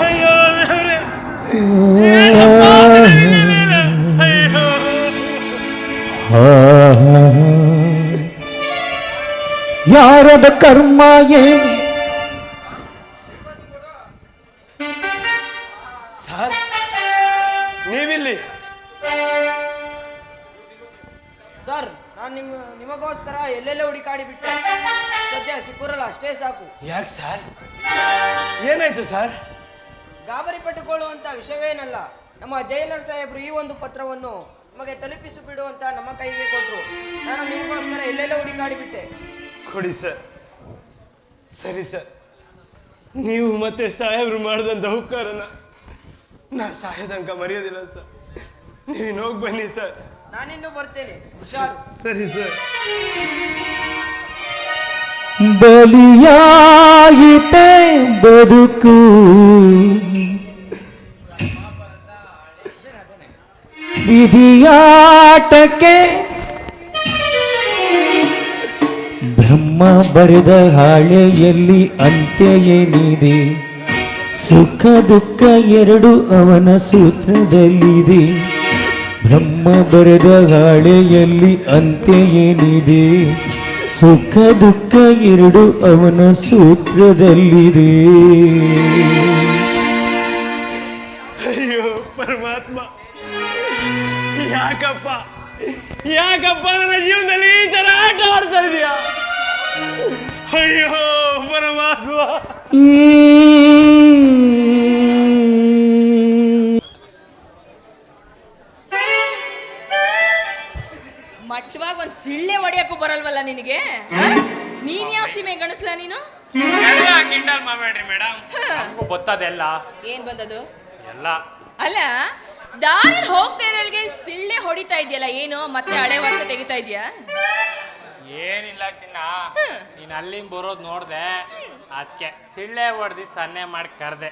ಅಯ್ಯೋ ದೇವ್ರೇ. ಏನಪ್ಪ ನಿಮ್ಮ ನಿಮಗೋಸ್ಕರ ಎಲ್ಲೆಲ್ಲೇ ಹುಡುಕಾಡಿ ಬಿಟ್ಟೆ. ಸದ್ಯ ಸಿಕ್ಕೂರಲ್ಲ ಅಷ್ಟೇ ಸಾಕು. ಯಾಕೆ ಸರ್? ಏನಾಯ್ತು ಸರ್? ಗಾಬರಿ ಪಟ್ಟುಕೊಳ್ಳುವಂತ ವಿಷಯವೇನಲ್ಲ ನಮ್ಮ ಜೈಲರ್ ಸಾಹೇಬರು ಈ ಒಂದು ಪತ್ರವನ್ನು ನಮಗೆ ತಲುಪಿಸಿ ಬಿಡು ಅಂತ ನಮ್ಮ ಕೈಗೆ ಕೊಟ್ಟರು ನಾನು ನಿಮಗೋಸ್ಕರ ಎಲ್ಲೆಲ್ಲೇ ಹುಡುಕಾಡಿ ಬಿಟ್ಟೆ. ಕೊಡಿ ಸರ್. ಸರಿ ಸರ್. ನೀವು ಮತ್ತೆ ಸಾಹೇಬ್ರು ಮಾಡಿದಂಥ ಉಪಕಾರನ ನಾ ಸಾಯದಂಕ ಮರೆಯೋದಿಲ್ಲ ಸರ್. ನೀವು ಹೋಗಿ ಬನ್ನಿ ಸರ್. ನಾನಿನ್ನೂ ಬರ್ತೇನೆ. ಹುಷಾರು. ಸರಿ ಸರ್. ಬಲಿಯಾಯಿತೆ ಬದುಕು. ವಿಧಿಯಾಟಕ್ಕೆ ಬ್ರಹ್ಮ ಬರೆದ ಹಾಳೆಯಲ್ಲಿ ಅಂತ್ಯ ಏನಿದೆ? ಸುಖ ದುಃಖ ಎರಡು ಅವನ ಸೂತ್ರದಲ್ಲಿದೆ. ಬ್ರಹ್ಮ ಬರೆದ ಹಾಳೆಯಲ್ಲಿ ಅಂತ್ಯ ಏನಿದೆ? ಸುಖ ದುಃಖ ಎರಡು ಅವನ ಸೂತ್ರದಲ್ಲಿದೆ. ಅಯ್ಯೋ ಪರಮಾತ್ಮ. ಯಾಕಪ್ಪ? ಯಾಕಪ್ಪ ನನ್ನ ಜೀವನದಲ್ಲಿ ಈ ತರ ಆಟ ಆಡ್ತಾ ಇದೆಯಾ? ಅಯ್ಯೋ ಪರಮಾತ್ಮ. ಸಿಳ್ಳೆ ಹೊಡಿಯಕ್ಕೂ ಬರಲ್ವಲ್ಲ ನಿನಗೆ? ನೀನ್ ಯಾವ ಸೀಮೆ ಗಣಿಸ್ಲ ನೀನು? ಎಲ್ಲ ಕಿಂಡಲ್ ಮಾಡಬೇಡ್ರಿ ಮೇಡಮ್ ನಮಗೂ ಗೊತ್ತದೆಲ್ಲ. ಏನ್ ಬಂದದು? ಎಲ್ಲ. ಅಲ್ಲ ದಾರಿ ಹೋಗ್ತಾ ಇರೋಲ್ಗೆ ಸಿಳ್ಳೆ ಹೊಡಿತಾ ಇದೆಯಲ್ಲ ಏನು? ಮತ್ತೆ ಹಳೆ ವರ್ಷ ತೆಗಿತಾ ಇದೆಯಾ? ಏನಿಲ್ಲ ಚಿನ್ನ. ನೀನ್ ಅಲ್ಲಿಂದ ಬರೋದ್ ನೋಡ್ದೆ. ಅದಕ್ಕೆ ಸಿಳ್ಳೆ ಹೊಡೆದು ಸನ್ನೆ ಮಾಡಿ ಕರೆದೆ.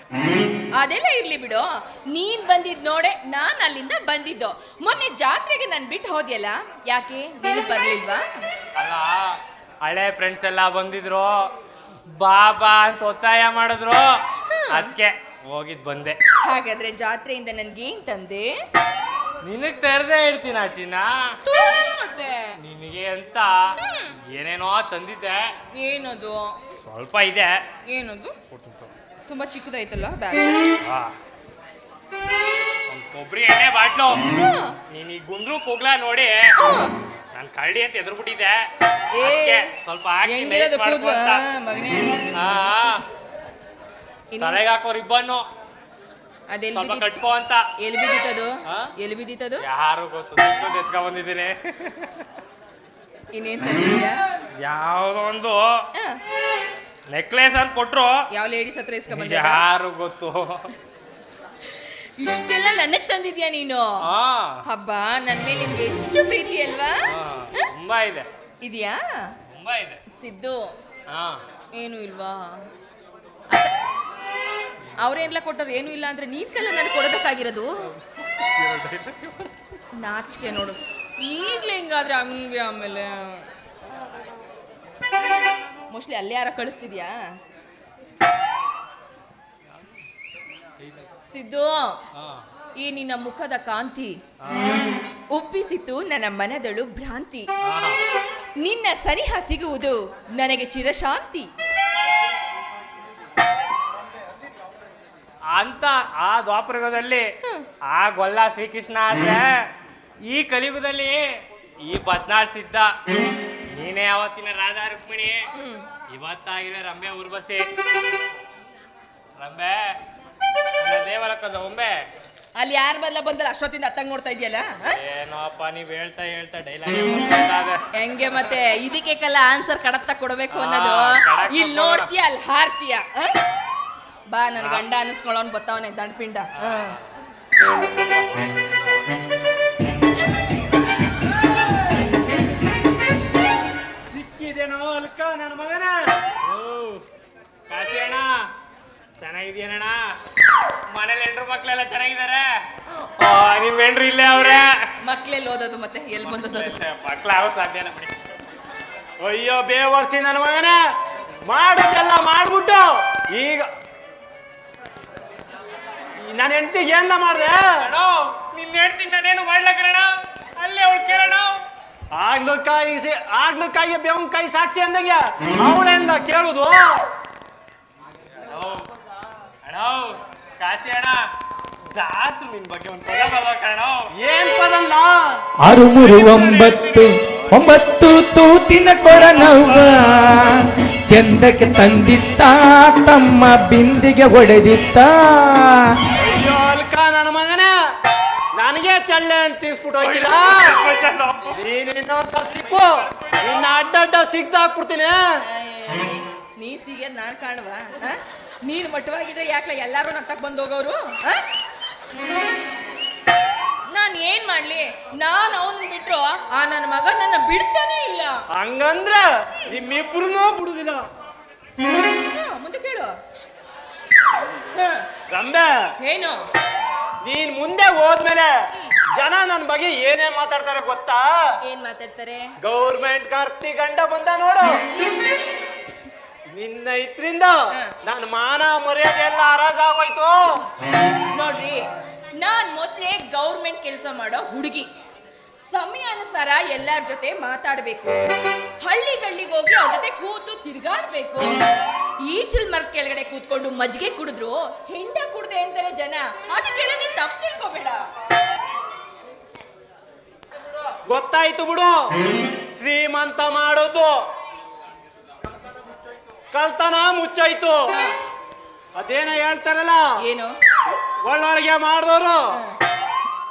ಅದೆಲ್ಲ ಇರ್ಲಿ ಬಿಡು. ನೀನ್ ಬಂದಿದ್ ನೋಡೆ ನಾನ್ ಅಲ್ಲಿಂದ ಬಂದಿದ್ದು. ಮೊನ್ನೆ ಜಾತ್ರೆಗೆ ನಾನು ಬಿಟ್ಟು ಹೋದ್ಯಲ್ಲ? ಯಾಕೆ? ನೀನು ಬರ್ಲಿಲ್ವಾ? ಅಲ್ಲ ಹಳೆ ಫ್ರೆಂಡ್ಸ್ ಎಲ್ಲ ಬಂದಿದ್ರು. ಬಾಬಾ ಅಂತ ಒತ್ತಾಯ ಮಾಡಿದ್ರು. ಅದಕ್ಕೆ ಹೋಗಿದ್ ಬಂದೆ. ಹಾಗಾದ್ರೆ ಜಾತ್ರೆಯಿಂದ ನನ್ಗೇನ್ ತಂದೆ? ನಿನಗ್ ತೆರೆದೇ ಇಡ್ತೀನ ಚಿನ್ನ ಮತ್ತೆ. ನಿನಗೆ ಅಂತ ಏನೇನೋ ತಂದಿದ್ದೆ. ಏನದು? ಸ್ವಲ್ಪ ಇದೆ. ಏನದು? ತುಂಬಾ ಚಿಕ್ಕದಾಯ್ತಲ್ಲ ಬ್ಯಾಗ್. ಒಂದ್ ಕೊಬ್ಬರಿ ಎಣ್ಣೆ ಬಾಟ್ಲು. ನೀನ್ ಈ ಗುಂಡ್ರು ಕೂಗ್ಲ ನೋಡಿ. ನಾನ್ ಕರಡಿ ಅಂತ ಎದುರ್ಬಿಟ್ಟಿದ್ದೆ ಏ ಸ್ವಲ್ಪ ಹಾಕಿ nice ಮಾಡ್ಕೊ ಅಂತ. ತಲೆಗೆ ಹಾಕೋ ರಿಬ್ಬನ್ನು ಸ್ವಲ್ಪ ಕಟ್ಕೋ ಅಂತ. ಎಲ್ಲಿ ಬಿದ್ದಿತ್ತದು? ಎಲ್ಲಿ ಬಿದ್ದಿತ್ತದು? ಯಾರು ಗೊತ್ತು? ಸಿಕ್ಕುದ್ ಎತ್ಕೊಂಡ್ ಬಂದಿದ್ದೀನಿ ಇನ್ನೇನ್ ತಂದಿದ್ಯಾ? ಯಾವ್ದೋ ಒಂದು. ನೆಕ್ಲೆಸ್ ಅಂತ ಕೊಟ್ರು. ಯಾವ ಲೇಡೀಸ್ ಹತ್ರ ಇಸ್ಕೊಂಡ್ ಯಾರು ಗೊತ್ತು? ಇಷ್ಟೆಲ್ಲ ನನಗ್ ತಂದಿದ್ಯಾ ನೀನು? ಆ, ಹಬ್ಬ ನನ್ ಮೇಲೆ ನಿಮ್ಗೆ ಎಷ್ಟು ಪ್ರೀತಿ ಅಲ್ವಾ? ತುಂಬಾ ಇದೆ. ಇದೆಯಾ? ತುಂಬಾ ಇದೆ. ಸಿದ್ದು ಹಾ. ಏನು ಇಲ್ವಾ? ಅವ್ರೇನ್ಲ ಕೊಟ್ಟರು ಏನು ಇಲ್ಲ ಅಂದ್ರೆ ನೀನ್ ಕಲ್ಲ ನಾನು ಕೊಡಬೇಕಾಗಿರೋದು ನಾಚಿಕೆ ನೋಡು. ಈಗ್ಲೇ ಹಿಂಗಾದ್ರೆ ಹಂಗೆ ಆಮೇಲೆ ಮೋಸ್ಟ್ಲಿ ಅಲ್ಲೇ ಯಾರ ಕಳಿಸ್ತಿದ್ಯಾ? ಸಿದ್ದು ಈ ನಿನ್ನ ಮುಖದ ಕಾಂತಿ ಒಪ್ಪಿಸಿತು ನನ್ನ ಮನದಳು ಭ್ರಾಂತಿ. ನಿನ್ನ ಸನಿಹ ಸಿಗುವುದು ನನಗೆ ಚಿರಶಾಂತಿ. ಅಂತ ಆ ದ್ವಾಪರಯುಗದಲ್ಲಿ ಆ ಗೊಲ್ಲ ಶ್ರೀಕೃಷ್ಣ ಆದ್ರೆ ಈ ಕಲಿಯುಗದಲ್ಲಿ ಈ ಬದ್ನಾಳ್ ಸಿದ್ಧ. ನೀನೇ ಅವತ್ತಿನ ರಾಧಾ ರುಕ್ಮಿಣಿ. ಇವತ್ತಾಗಿರೋ ರಂಬೆ ಉರ್ಬಸಿ ರಂಬೆ ದೇವಲಕ್ಕದ ಒಮ್ಮೆ ಅಲ್ಲಿ ಯಾರ ಬದಲ ಬಂದ್ರೆ ಅಷ್ಟೊತ್ತಿಂದ ಅತ್ತಂಗ್ ನೋಡ್ತಾ ಇದೆಯಲ್ಲ ಏನೋಪ್ಪ ನೀವ್ ಹೇಳ್ತಾ ಹೇಳ್ತಾ ಡೈಲಾಗ್ ಹೆಂಗೆ ಮತ್ತೆ? ಇದಕ್ಕೆ ಕಲ್ಲ ಆನ್ಸರ್ ಕಡತ್ತ ಕೊಡಬೇಕು ಅನ್ನೋದು. ಇಲ್ಲಿ ನೋಡ್ತೀಯ ಅಲ್ಲಿ ಹಾರ್ತೀಯ ಬಾ ನನ್ ಗಂಡ ಅನಿಸ್ಕೊಳ್ಳೋನ್ ಬತ್ತವನೆ ದಂಡಪಿಂಡ ಚೆನ್ನಾಗಿದ್ಯೇನಣ್ಣ ಮನೇಲಿ ಹೆಂಡ್ರು ಮಕ್ಳೆಲ್ಲ ಚೆನ್ನಾಗಿದ್ದಾರೆ? ಆ, ನಿಮ್ ಹೆಂಡ್ರು ಇಲ್ಲೇ ಅವ್ರೆ? ಮಕ್ಳೆಲ್ಲಿ ಓದೋದು ಮತ್ತೆ ಎಲ್ಲಿ ಬಂದದ್ದು? ಅದು? ಮಕ್ಳು ಆಗೋದ್ ಸಾಧ್ಯನ ಅಯ್ಯೋ ಬೇವರ್ಸಿ ನನ್ನ ಮಗನ. ಮಾಡೋದೆಲ್ಲ ಮಾಡ್ಬಿಟ್ಟು ಈಗ ನನ್ನ ಹೆಂಡತಿ ಏನ ಮಾಡ್ದೆ? ಅಣ್ಣ ನಿನ್ನ ಹೆಂಡತಿ ನಾನೇನು ಮಾಡ್ಲಕ್ಕಣ ಅಲ್ಲೇ ಅವಳು ಕೇಳೋಣ ಆಗ್ಲೂ ಕಾಯಿ ಸಿ- ಆಗ್ಲೂ ಕಾಯಿ ಬೇವನ್ ಕಾಯಿ ಸಾಕ್ಷಿ ಅಂದಂಗೆ. ಅವಳೆಲ್ಲ ಕೇಳುದು. ಅಣ್ಣ ಕಾಶಿ ಅಣ್ಣ ದಾಸು ನಿನ್ ಬಗ್ಗೆ ಒಂದು ಪದ ಬರ್ಬೇಕಣ್ಣ ಏನ್ ಪದಲ್ಲ ಆರು ಮೂರು ಒಂಬತ್ತು ಒಂಬತ್ತು ತೂತಿನ ಕೊರನವ್ವ. ಚಂದಕ್ಕೆ ತಂದಿತ್ತ ತಮ್ಮ ಬಿಂದಿಗೆ ಹೊಡೆದಿತ್ತ. ಅಯ್ಯೋ ನನ್ನ ಮಗನ ನನಗೆ ಚಳ್ಳೆ ಅಂತ ತಿನ್ಸ್ಬಿಟ್ಟು ಹೋಗಿಲ್ಲ ನೀನ್ ಇನ್ನೊಂದ್ಸಲ ಸಿಕ್ಕು. ನಿನ್ನ ಅಡ್ಡ ಅಡ್ಡ ಸಿಗ್ದಾಕ್ಬಿಡ್ತೀನಿ. ನೀ ಸಿಗೋದ್ ನಾನ್ ಕಾಣುವ ನೀನ್ ಮಟ್ಟವಾಗಿದ್ರೆ ಯಾಕೆ ಎಲ್ಲಾರು ನತ್ತಕ್ ಬಂದ್ ಹೋಗೋರು? ನಾನು ಏನ್ ಮಾಡ್ಲಿ? ನಾನು ಅವನ್ ಬಿಟ್ರು ಆ ನನ್ನ ಮಗ ನನ್ನ ಬಿಡ್ತಾನೆ ಇಲ್ಲ. ಹಂಗಂದ್ರ ನಿಮ್ಮಿಬ್ರು ಬಿಡುದಿಲ್ಲ. ಮುಂದೆ ಕೇಳು. ರಂಬೆ ಏನು? ನೀನ್ ಮುಂದೆ ಹೋದ್ಮೇಲೆ ಜನ ನನ್ನ ಬಗ್ಗೆ ಏನೇ ಮಾತಾಡ್ತಾರೆ ಗೊತ್ತಾ? ಏನ್ ಮಾತಾಡ್ತಾರೆ? ಗೌರ್ಮೆಂಟ್ ಕರ್ತಿ ಗಂಡ ಬಂದ ನೋಡು. ನಿನ್ನ ಇದ್ರಿಂದ ನನ್ನ ಮಾನ ಮರ್ಯಾದೆ ಎಲ್ಲ ಹರಾಜಾಗೋಯ್ತು. ನೋಡ್ರಿ ನಾನ್ ಮೊದ್ಲೇ ಗೌರ್ಮೆಂಟ್ ಕೆಲಸ ಮಾಡೋ ಹುಡುಗಿ. ಸಮಯಾನುಸಾರ ಎಲ್ಲಾರ ಜೊತೆ ಮಾತಾಡ್ಬೇಕು. ಹಳ್ಳಿಗಳಿಗೆ ಹೋಗಿ ಅವ್ರ ಜೊತೆ ಕೂತು ತಿರ್ಗಾಡ್ಬೇಕು. ಈಚಲ್ ಮರದ ಕೆಳಗಡೆ ಕೂತ್ಕೊಂಡು ಮಜ್ಜಿಗೆ ಕುಡಿದ್ರು ಹೆಂಡ ಕುಡ್ದೆ ಅಂತಾರೆ ಜನ. ಅದಕ್ಕೆಲ್ಲ ನೀನ್ ತಪ್ಪು ತಿಳ್ಕೊಬೇಡ. ಗೊತ್ತಾಯ್ತು ಬಿಡು. ಶ್ರೀಮಂತ ಮಾಡೋದು ಕಳ್ತನ ಮುಚ್ಚಾಯ್ತು. ಅದೇನ ಹೇಳ್ತಾರಲ್ಲ? ಏನು? ಒಳ್ಳೊಳಗೆ ಮಾಡಿದವರು.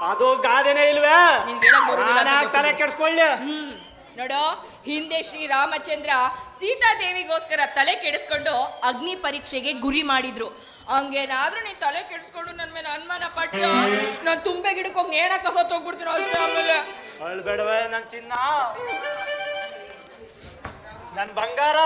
ಅದು ಗಾದೆನೇ ಇಲ್ವೇ. ತಲೆ ಕೆಡ್ಸ್ಕೊಳ್ಳಿ. ನೋಡು ಹಿಂದೆ ಶ್ರೀರಾಮಚಂದ್ರ ಸೀತಾದೇವಿಗೋಸ್ಕರ ತಲೆ ಕೆಡಿಸ್ಕೊಂಡು ಅಗ್ನಿ ಪರೀಕ್ಷೆಗೆ ಗುರಿ ಮಾಡಿದ್ರು. ಹಂಗೇನಾದ್ರೂ ನೀನ್ ತಲೆ ಕೆಡಿಸ್ಕೊಂಡು ನನ್ ಮೇಲೆ ಅನುಮಾನ ಪಟ್ಟು ನಾನು ತುಂಬೆ ಗಿಡಕ್ಕೆ ಹೋಗಿ ನೇಣ ಕಸ ಹೋಗ್ಬಿಡ್ತೀನಿ ಅಷ್ಟೇ ಆಮೇಲೆ. ಅಳ್ಬೇಡವೆ ನನ್ ಚಿನ್ನ. ನನ್ ಬಂಗಾರ.